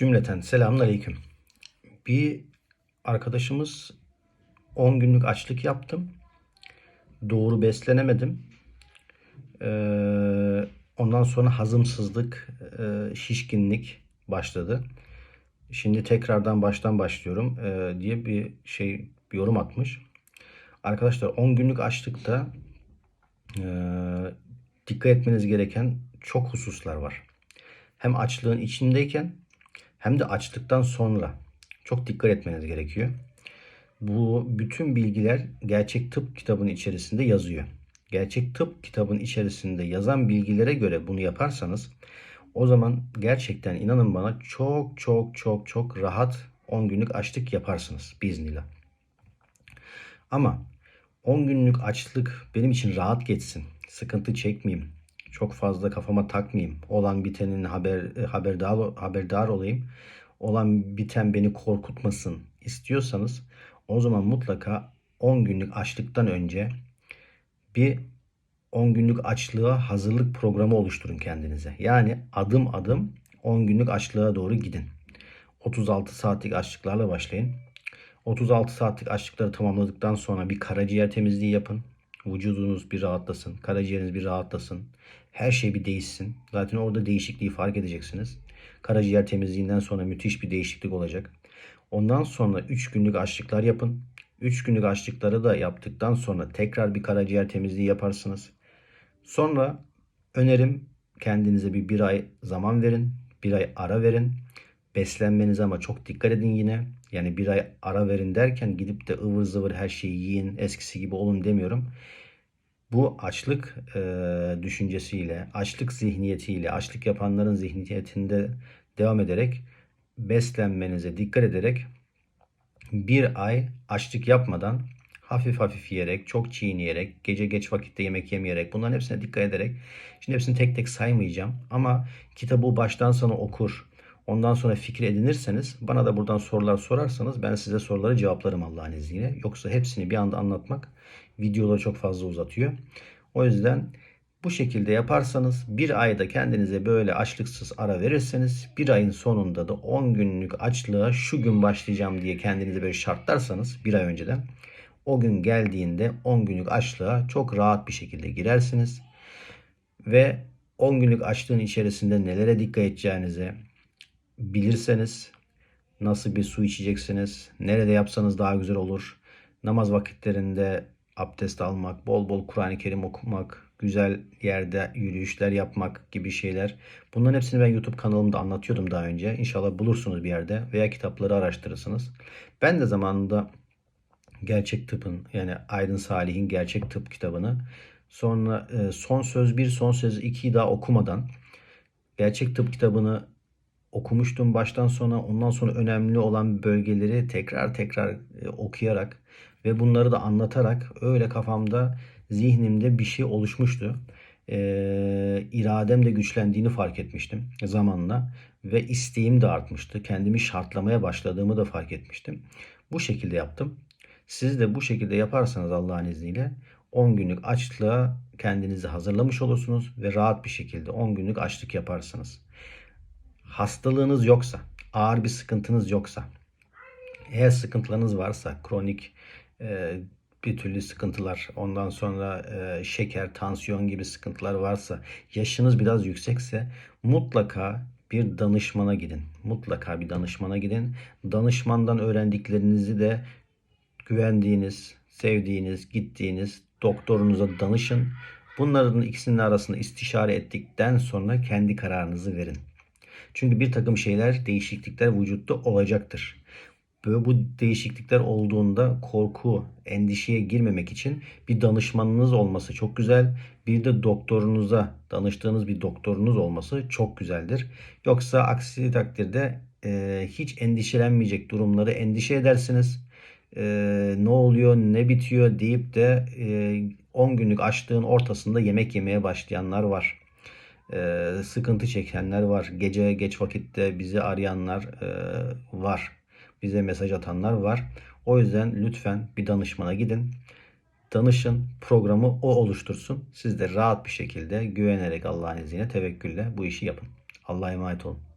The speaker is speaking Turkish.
Cümleten selamünaleyküm. Bir arkadaşımız 10 günlük açlık yaptım. Doğru beslenemedim. Ee, ondan sonra hazımsızlık, e, şişkinlik başladı. Şimdi tekrardan baştan başlıyorum e, diye bir şey bir yorum atmış. Arkadaşlar 10 günlük açlıkta e, dikkat etmeniz gereken çok hususlar var. Hem açlığın içindeyken hem de açlıktan sonra çok dikkat etmeniz gerekiyor. Bu bütün bilgiler gerçek tıp kitabının içerisinde yazıyor. Gerçek tıp kitabının içerisinde yazan bilgilere göre bunu yaparsanız o zaman gerçekten inanın bana çok çok çok çok rahat 10 günlük açlık yaparsınız biiznillah. Ama 10 günlük açlık benim için rahat geçsin. Sıkıntı çekmeyeyim. Çok fazla kafama takmayayım. Olan bitenin haber haberdar haberdar olayım. Olan biten beni korkutmasın istiyorsanız o zaman mutlaka 10 günlük açlıktan önce bir 10 günlük açlığa hazırlık programı oluşturun kendinize. Yani adım adım 10 günlük açlığa doğru gidin. 36 saatlik açlıklarla başlayın. 36 saatlik açlıkları tamamladıktan sonra bir karaciğer temizliği yapın. Vücudunuz bir rahatlasın. Karaciğeriniz bir rahatlasın. Her şey bir değişsin. Zaten orada değişikliği fark edeceksiniz. Karaciğer temizliğinden sonra müthiş bir değişiklik olacak. Ondan sonra 3 günlük açlıklar yapın. 3 günlük açlıkları da yaptıktan sonra tekrar bir karaciğer temizliği yaparsınız. Sonra önerim kendinize bir bir ay zaman verin. Bir ay ara verin. Beslenmenize ama çok dikkat edin yine. Yani bir ay ara verin derken gidip de ıvır zıvır her şeyi yiyin eskisi gibi olun demiyorum. Bu açlık e, düşüncesiyle, açlık zihniyetiyle, açlık yapanların zihniyetinde devam ederek beslenmenize dikkat ederek bir ay açlık yapmadan hafif hafif yiyerek, çok çiğneyerek, gece geç vakitte yemek yemeyerek bunların hepsine dikkat ederek şimdi hepsini tek tek saymayacağım ama kitabı baştan sona okur, ondan sonra fikir edinirseniz bana da buradan sorular sorarsanız ben size soruları cevaplarım Allah'ın izniyle. Yoksa hepsini bir anda anlatmak videoları çok fazla uzatıyor. O yüzden bu şekilde yaparsanız bir ayda kendinize böyle açlıksız ara verirseniz bir ayın sonunda da 10 günlük açlığa şu gün başlayacağım diye kendinize böyle şartlarsanız bir ay önceden o gün geldiğinde 10 günlük açlığa çok rahat bir şekilde girersiniz. Ve 10 günlük açlığın içerisinde nelere dikkat edeceğinize bilirseniz nasıl bir su içeceksiniz, nerede yapsanız daha güzel olur. Namaz vakitlerinde abdest almak, bol bol Kur'an-ı Kerim okumak, güzel yerde yürüyüşler yapmak gibi şeyler. Bunların hepsini ben YouTube kanalımda anlatıyordum daha önce. İnşallah bulursunuz bir yerde veya kitapları araştırırsınız. Ben de zamanında Gerçek Tıp'ın yani Aydın Salih'in Gerçek Tıp kitabını sonra e, Son Söz 1, Son Söz 2'yi daha okumadan Gerçek Tıp kitabını okumuştum baştan sona. Ondan sonra önemli olan bölgeleri tekrar tekrar e, okuyarak ve bunları da anlatarak öyle kafamda zihnimde bir şey oluşmuştu. E, iradem de güçlendiğini fark etmiştim zamanla ve isteğim de artmıştı. Kendimi şartlamaya başladığımı da fark etmiştim. Bu şekilde yaptım. Siz de bu şekilde yaparsanız Allah'ın izniyle 10 günlük açlığa kendinizi hazırlamış olursunuz ve rahat bir şekilde 10 günlük açlık yaparsınız. Hastalığınız yoksa, ağır bir sıkıntınız yoksa, eğer sıkıntılarınız varsa, kronik e, bir türlü sıkıntılar, ondan sonra e, şeker, tansiyon gibi sıkıntılar varsa, yaşınız biraz yüksekse mutlaka bir danışmana gidin. Mutlaka bir danışmana gidin. Danışmandan öğrendiklerinizi de güvendiğiniz, sevdiğiniz, gittiğiniz doktorunuza danışın. Bunların ikisinin arasında istişare ettikten sonra kendi kararınızı verin. Çünkü bir takım şeyler, değişiklikler vücutta olacaktır. Böyle bu değişiklikler olduğunda korku, endişeye girmemek için bir danışmanınız olması çok güzel. Bir de doktorunuza, danıştığınız bir doktorunuz olması çok güzeldir. Yoksa aksi takdirde e, hiç endişelenmeyecek durumları endişe edersiniz. E, ne oluyor, ne bitiyor deyip de e, 10 günlük açlığın ortasında yemek yemeye başlayanlar var. E, sıkıntı çekenler var. Gece geç vakitte bizi arayanlar e, var bize mesaj atanlar var. O yüzden lütfen bir danışmana gidin. Danışın, programı o oluştursun. Siz de rahat bir şekilde güvenerek Allah'ın izniyle tevekkülle bu işi yapın. Allah'a emanet olun.